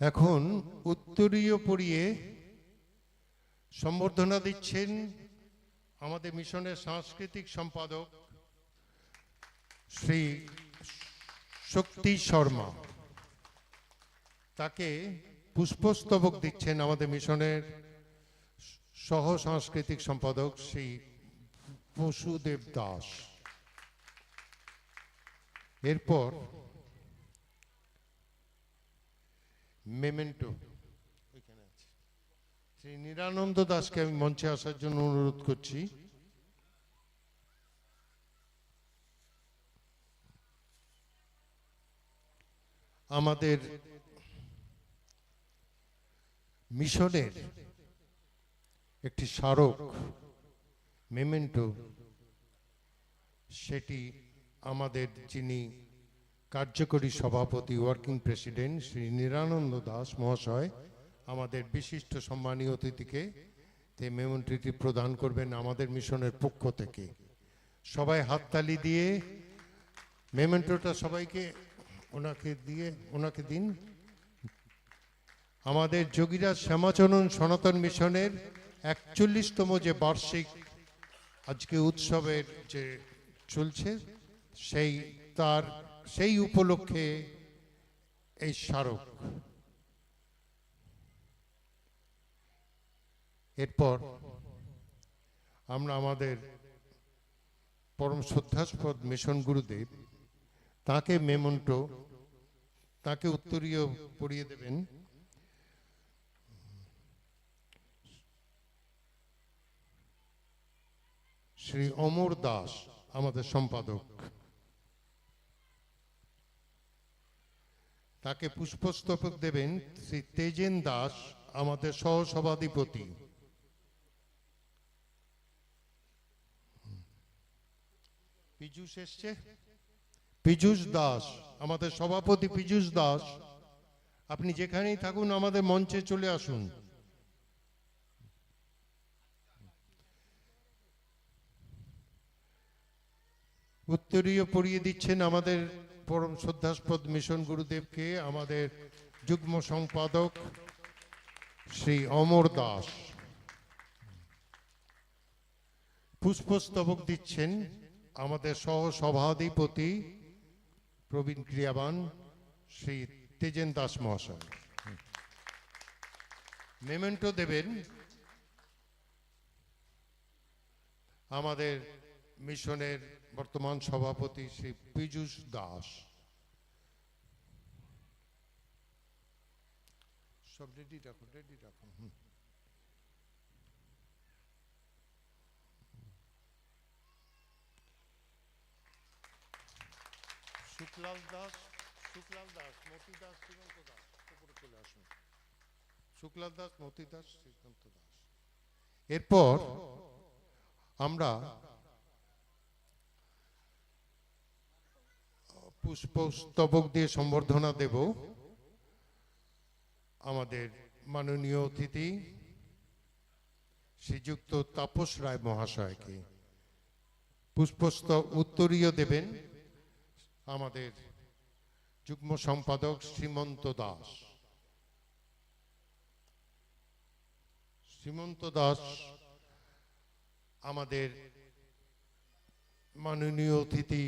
এখন উত্তরীয় পড়িয়ে সম্বর্ধনা দিচ্ছেন আমাদের মিশনের সাংস্কৃতিক সম্পাদক শ্রী শক্তি শর্মা। তাকে পুষ্পস্তবক দিচ্ছেন আমাদের মিশনের সহ সাংস্কৃতিক সম্পাদক শ্রী বসুদেব দাস। এরপর মেমেন্টো। আছে শ্রী নিরানন্দ দাসকে আমি মঞ্চে আসার জন্য অনুরোধ করছি। আমাদের মিশনের একটি স্মারক মেমেন্টো, সেটি আমাদের যিনি কার্যকরী সভাপতি ওয়ার্কিং প্রেসিডেন্ট শ্রী নিরানন্দ দাস মহাশয়, আমাদের বিশিষ্ট সম্মানীয় অতিথিকে তে মেমন্ট্রিটি প্রদান করবেন আমাদের মিশনের পক্ষ থেকে। সবাই হাততালি দিয়ে, মেমেন্টোটা সবাইকে ওনাকে দিয়ে, ওনাকে দিন। আমাদের যোগীরাজ শ্যামাচরণ সনাতন মিশনের একচল্লিশতম যে বার্ষিক আজকে উৎসবের যে চলছে, সেই তার সেই উপলক্ষে এই স্মারক। এরপর আমরা আমাদের পরম শ্রদ্ধাস্পদ মিশন গুরুদেব তাকে মেমন্টো, তাকে উত্তরীয় পড়িয়ে দেবেন। শ্রী অমর দাস আমাদের সম্পাদক। তাকে পুষ্পস্তবক দেবেন শ্রী তেজেন দাস, আমাদের সহসভাধিপতি। পীযুষ এসছে? পীযুষ দাস, আমাদের সভাপতি পীযুষ দাস। আপনি যেখানেই থাকুন, আমাদের মঞ্চে চলে আসুন। উত্তরীয় পড়িয়ে দিচ্ছেন আমাদের পরম শ্রদ্ধাস্পদ মিশন গুরুদেবকে আমাদের যুগ্ম সম্পাদক শ্রী অমর দাস পুষ্পস্তবক দিচ্ছেন আমাদের সহ সভাধিপতি প্রবীণ ক্রিয়াবান শ্রী তেজেন দাস মহাশয়। মেমেন্টো দেবেন। আমাদের মিশনের বর্তমান সভাপতি শ্রী পীযুষ দাস। সব রেডি রাখুন রেডি রাখুন। শুক্লাল দাস শুক্লাল দাস, মতি দাস, শ্রীকান্ত দাস, উপরে চলে আসুন। শুক্লাল দাস, মতি দাস দাস। এরপর আমরা পুষ্পস্তবক দিয়ে সম্বর্ধনা দেব। আমাদের মাননীয় অতিথি, শ্রীযুক্ত তাপস রায় মহাশয়কে পুষ্পস্ত উত্তরীয় দেবেন আমাদের যুগ্ম সম্পাদক শ্রীমন্ত দাস। শ্রীমন্ত দাস আমাদের মাননীয় অতিথি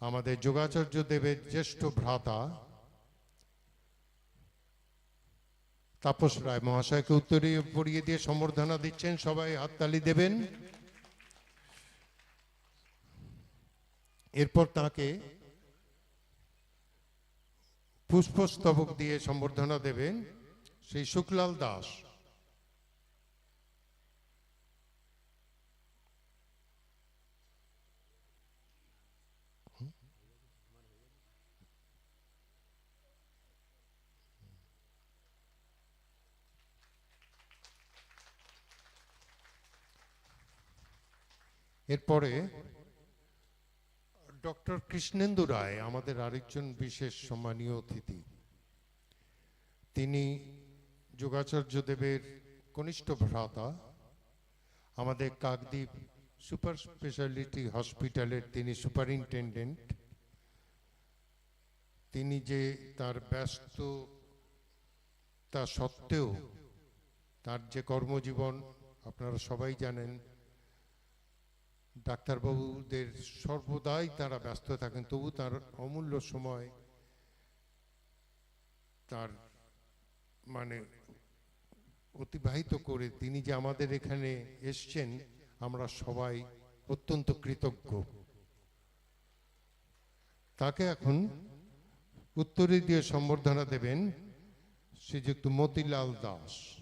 আমাদের যোগাচার্য দেবের জ্যেষ্ঠ ভ্রাতা তাপস রায় মহাশয়কে উত্তরীয় পড়িয়ে দিয়ে সম্বর্ধনা দিচ্ছেন, সবাই হাততালি দেবেন। এরপর তাকে পুষ্পস্তবক দিয়ে সম্বর্ধনা দেবেন শ্রী শুক্লাল দাস। এরপরে ডক্টর কৃষ্ণেন্দু রায়, আমাদের আরেকজন বিশেষ সম্মানীয় অতিথি, তিনি যোগাচার্য দেবের কনিষ্ঠ ভ্রাতা, আমাদের কাকদ্বীপ সুপার স্পেশালিটি হসপিটালের তিনি সুপারিনটেন্ডেন্ট, তিনি যে তার ব্যস্ত তা সত্ত্বেও তার যে কর্মজীবন, আপনারা সবাই জানেন ডাক্তারবাবুদের সর্বদাই তারা ব্যস্ত থাকেন, তবু তার অমূল্য সময় তার মানে অতিবাহিত করে তিনি যে আমাদের এখানে এসছেন, আমরা সবাই অত্যন্ত কৃতজ্ঞ। তাকে এখন উত্তরে দিয়ে সম্বর্ধনা দেবেন শ্রীযুক্ত মতিলাল দাস।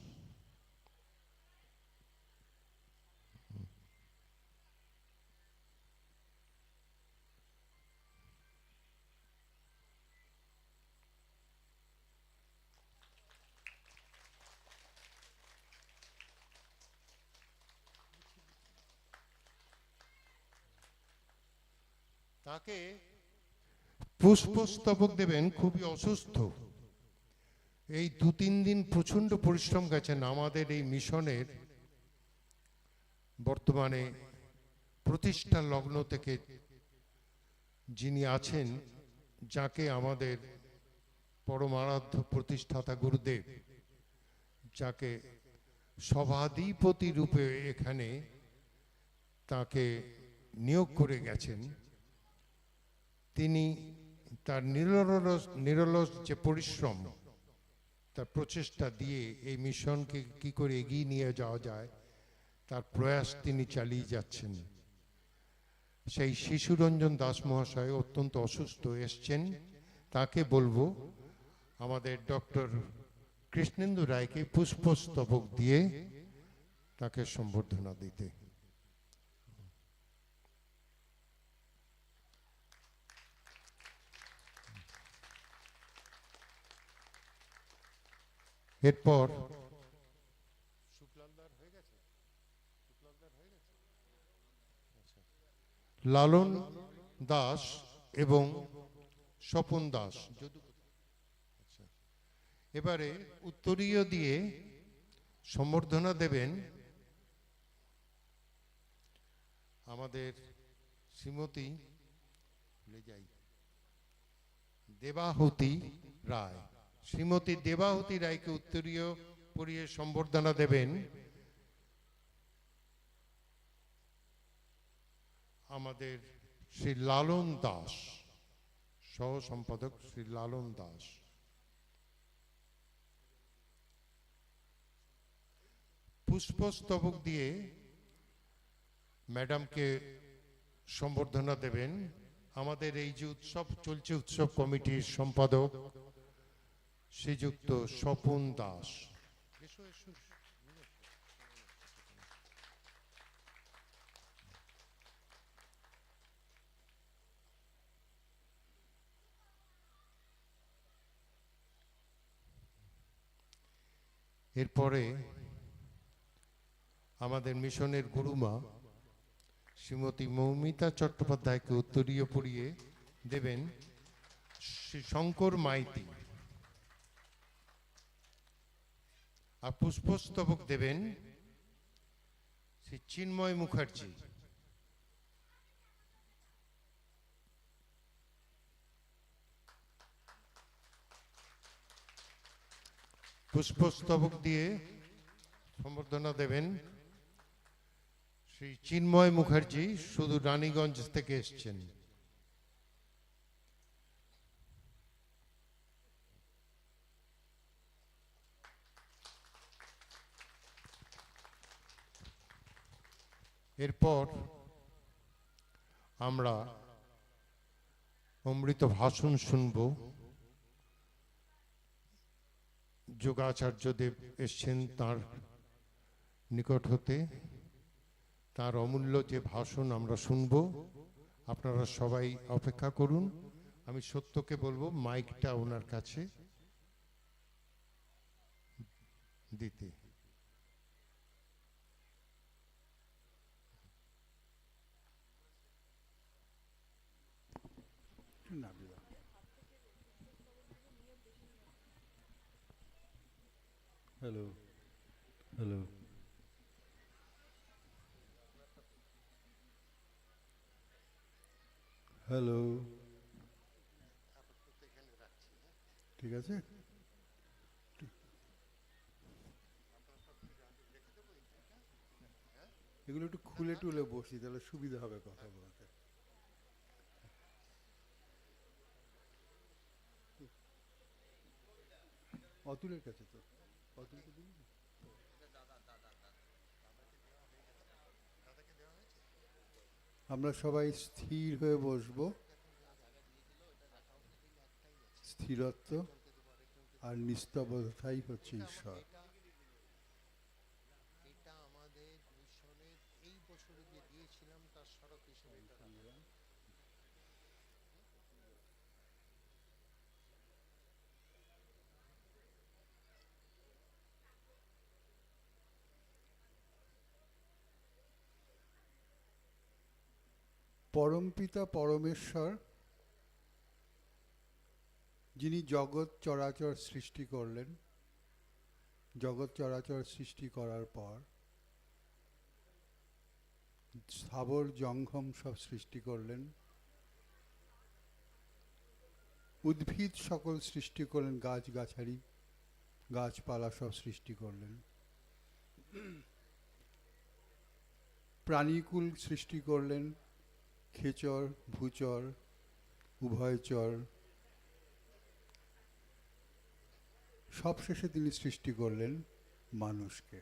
তাকে পুষ্পস্তবক দেবেন, খুবই অসুস্থ। এই দু তিন দিন প্রচণ্ড পরিশ্রম গেছেন আমাদের এই মিশনের বর্তমানে প্রতিষ্ঠা লগ্ন থেকে যিনি আছেন, যাকে আমাদের পরমারাধ্য প্রতিষ্ঠাতা গুরুদেব, যাকে সভাধিপতি রূপে এখানে তাকে নিয়োগ করে গেছেন। তিনি তার নিরলস নিরলস যে পরিশ্রম, তার প্রচেষ্টা দিয়ে এই মিশনকে কি করে এগিয়ে নিয়ে যাওয়া যায়, তার প্রয়াস তিনি চালিয়ে যাচ্ছেন। সেই শিশুরঞ্জন দাস মহাশয় অত্যন্ত অসুস্থ এসছেন। তাকে বলব, আমাদের ডক্টর কৃষ্ণেন্দু রায়কে পুষ্পস্তবক দিয়ে তাকে সম্বর্ধনা দিতে। এরপর লালন দাস এবং স্বপন দাস। এবারে উত্তরীয় দিয়ে সম্বর্ধনা দেবেন আমাদের শ্রীমতী দেবাহুতি রায় শ্রীমতী দেবাহুতি রায়কে উত্তরীয় পরিয়ে সম্বর্ধনা দেবেন। আমাদের শ্রী লালন দাস সহ সম্পাদক শ্রী লালন দাস। পুষ্পস্তবক দিয়ে ম্যাডামকে সম্বর্ধনা দেবেন। আমাদের এই যে উৎসব, চলছে উৎসব কমিটির সম্পাদক শ্রীযুক্ত স্বপন দাস। এরপরে আমাদের মিশনের গুরুমা শ্রীমতী মৌমিতা চট্টোপাধ্যায়কে উত্তরীয় পড়িয়ে দেবেন শঙ্কর মাইতি আর পুষ্পস্তবক দেবেন শ্রী চিন্ময় মুখার্জি। পুষ্পস্তবক দিয়ে সম্বর্ধনা দেবেন শ্রী চিন্ময় মুখার্জি, শুধু রানীগঞ্জ থেকে এসছেন। এরপর আমরা অমৃত ভাষণ শুনব। যোগাচার্যদেব এসছেন তার নিকট হতে। তার অমূল্য যে ভাষণ আমরা শুনব, আপনারা সবাই অপেক্ষা করুন। আমি সত্যকে বলব, মাইকটা ওনার কাছে দিতে। হ্যালো হ্যালো ঠিক আছে? এগুলো একটু খুলে টুলে বসি তাহলে সুবিধা হবে কথা বলতে। অতুলের কাছে তো। অতুলকে দিবি। আমরা সবাই স্থির হয়ে বসব। স্থিরত্ব আর নিস্তবতাই হচ্ছে ঈশ্বর এটা আমাদের মিশনের এই বছরে যে দিয়েছিলাম তার স্মারক হিসেবে এটা রাখা। পরমপিতা পরমেশ্বর, যিনি জগৎ চরাচর সৃষ্টি করলেন, জগৎ চরাচর সৃষ্টি করার পর স্থাবর জঙ্গম সব সৃষ্টি করলেন, উদ্ভিদ সকল সৃষ্টি করলেন গাছ গাছারি গাছপালা সব সৃষ্টি করলেন। প্রাণীকুল সৃষ্টি করলেন খেচর, ভূচর উভয়চর সবশেষে তিনি সৃষ্টি করলেন মানুষকে।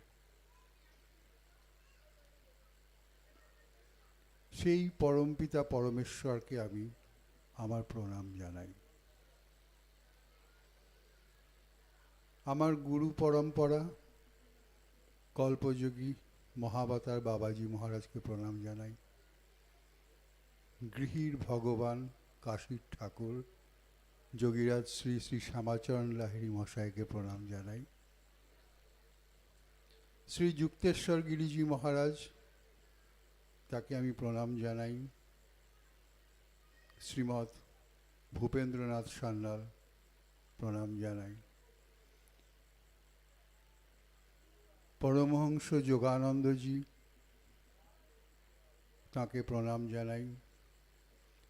সেই পরমপিতা পরমেশ্বরকে আমি আমার প্রণাম জানাই। আমার গুরু পরম্পরা, কল্পযোগী মহাবতার বাবাজি মহারাজকে প্রণাম জানাই। গৃহীর ভগবান কাশীর ঠাকুর, যোগীরাজ শ্রী শ্রী শ্যামাচরণ লাহিড়ী মশাইকে প্রণাম জানাই। শ্রী যুক্তেশ্বর গিরিজি মহারাজ, তাকে আমি প্রণাম জানাই। শ্রীমৎ ভূপেন্দ্রনাথ সান্যাল, প্রণাম জানাই। পরমহংস যোগানন্দজি, তাকে প্রণাম জানাই।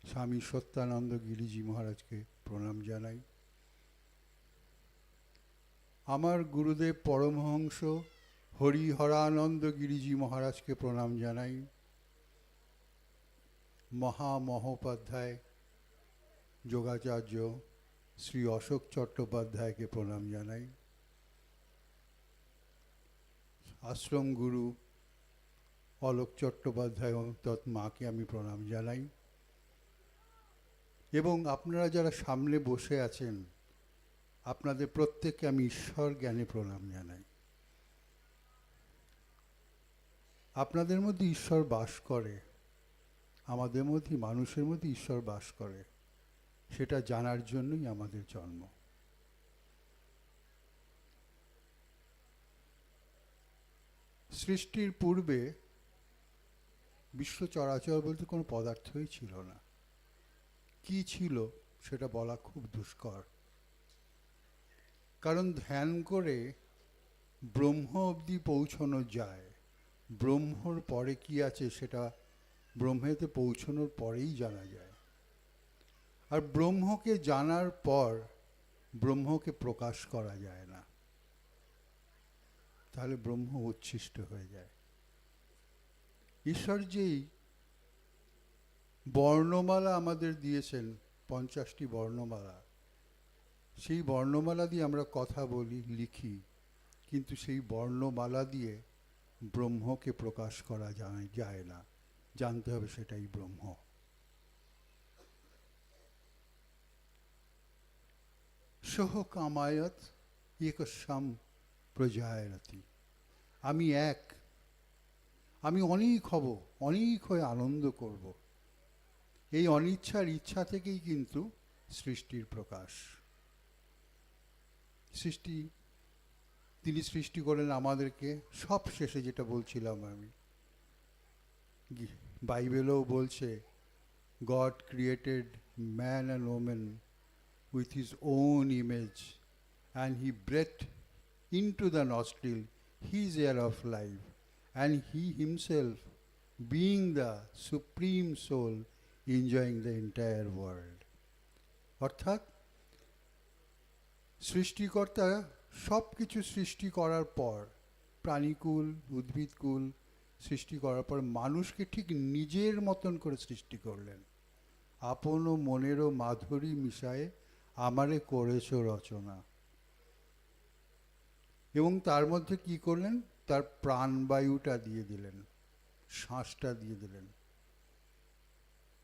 স্বামী সত্যানন্দ গিরিজি মহারাজকে প্রণাম জানাই। আমার গুরুদেব পরমহংস হরিহরানন্দ গিরিজি মহারাজকে প্রণাম জানাই। মহামহোপাধ্যায় যোগাচার্য শ্রী অশোক চট্টোপাধ্যায়কে প্রণাম জানাই। আশ্রম গুরু অলোক চট্টোপাধ্যায় তৎ মাকে আমি প্রণাম জানাই। এবং আপনারা যারা সামনে বসে আছেন, আপনাদের প্রত্যেককে আমি ঈশ্বর জ্ঞানে প্রণাম জানাই। আপনাদের মধ্যে ঈশ্বর বাস করে, আমাদের মধ্যে, মানুষের মধ্যে ঈশ্বর বাস করে, সেটা জানার জন্যই আমাদের জন্ম। সৃষ্টির পূর্বে বিশ্ব চরাচর বলতে কোনো পদার্থই ছিল না। কি ছিল সেটা বলা খুব দুষ্কর। কারণ ধ্যান করে ব্রহ্ম অবধি পৌঁছানো যায়। ব্রহ্মর পরে কি আছে সেটা ব্রহ্মেতে পৌঁছানোর পরেই জানা যায়। আর ব্রহ্মকে জানার পর ব্রহ্মকে প্রকাশ করা যায় না। তাহলে ব্রহ্ম উচ্ছিষ্ট হয়ে যায়। ঈশ্বর যেই বর্ণমালা আমাদের দিয়েছেন, পঞ্চাশটি বর্ণমালা। সেই বর্ণমালা দিয়ে আমরা কথা বলি, লিখি, কিন্তু সেই বর্ণমালা দিয়ে ব্রহ্মকে প্রকাশ করা যায় যায় না। জানতে হবে সেটাই ব্রহ্ম। সহ কামায়ত একস্যাম প্রজায়রতি। আমি এক। আমি অনেক হব, অনেক হয়ে আনন্দ করব। এই অনিচ্ছার ইচ্ছা থেকেই কিন্তু সৃষ্টির প্রকাশ। সৃষ্টি তিনি সৃষ্টি করেন আমাদেরকে সব শেষে যেটা বলছিলাম আমি। বাইবেলও বলছে God created man and women with his own image and he breath into the nostril his air of life, and he himself, being the supreme soul, enjoying the entire world. অর্থাৎ সৃষ্টিকর্তা সব কিছু সৃষ্টি করার পর, প্রাণীকুল, উদ্ভিদকুল সৃষ্টি করার পর মানুষকে ঠিক নিজের মতন করে সৃষ্টি করলেন। আপন ও মনেরও মাধুরী মিশায়ে আমারে করেছ রচনা। এবং তার মধ্যে কি করলেন? তার প্রাণবায়ুটা দিয়ে দিলেন, শ্বাসটা দিয়ে দিলেন।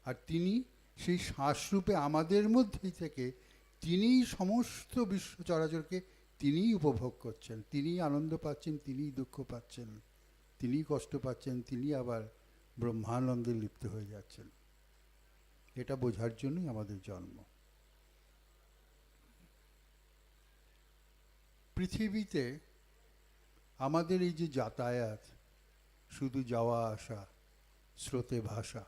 আর তিনি সেই শ্বাসরূপে আমাদের মধ্যেই থেকে তিনিই সমস্ত বিশ্ব চরাচরকে তিনিই উপভোগ করছেন। তিনিই আনন্দ পাচ্ছেন, তিনিই দুঃখ পাচ্ছেন, তিনিই কষ্ট পাচ্ছেন তিনি আবার ব্রহ্মানন্দে লিপ্ত হয়ে যাচ্ছেন। এটা বোঝার জন্যই আমাদের জন্ম। পৃথিবীতে আমাদের এই যে যাতায়াত, শুধু যাওয়া আসা, স্রোতে ভাষা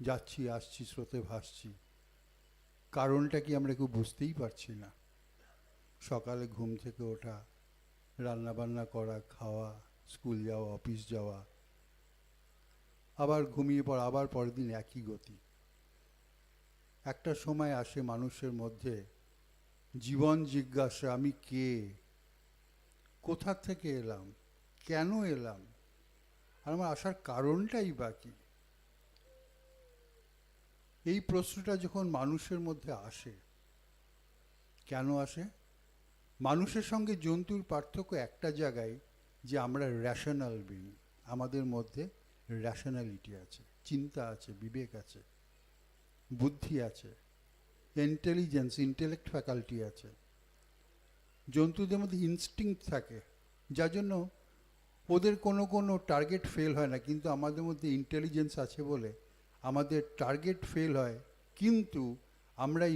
যাচ্ছি, আসছি, স্রোতে ভাসছি। কারণটা কি আমরা কেউ বুঝতেই পারছি না। সকালে ঘুম থেকে ওঠা রান্না বান্না করা, খাওয়া, স্কুল যাওয়া, অফিস যাওয়া, আবার ঘুমিয়ে পড়া, আবার পরের দিন একই গতি। একটা সময় আসে মানুষের মধ্যে, জীবন জিজ্ঞাসা, আমি কে? কোথা থেকে এলাম? কেন এলাম? আর আমার আসার কারণটাই বাকি এই প্রশ্নটা যখন মানুষের মধ্যে আসে, কেন আসে? মানুষের সঙ্গে জন্তুর পার্থক্য একটা জায়গায় যে আমরা র্যাশনাল বিং আমাদের মধ্যে র্যাশনালিটি আছে, চিন্তা আছে, বিবেক আছে, বুদ্ধি আছে ইন্টেলিজেন্স ইন্টেলেক্ট ফ্যাকাল্টি আছে। জন্তুদের মধ্যে ইনস্টিংক্ট থাকে, যার জন্য ওদের কোনো কোনো টার্গেট ফেল হয় না, কিন্তু আমাদের মধ্যে ইন্টেলিজেন্স আছে বলে আমাদের টার্গেট ফেল হয় কিন্তু আমরা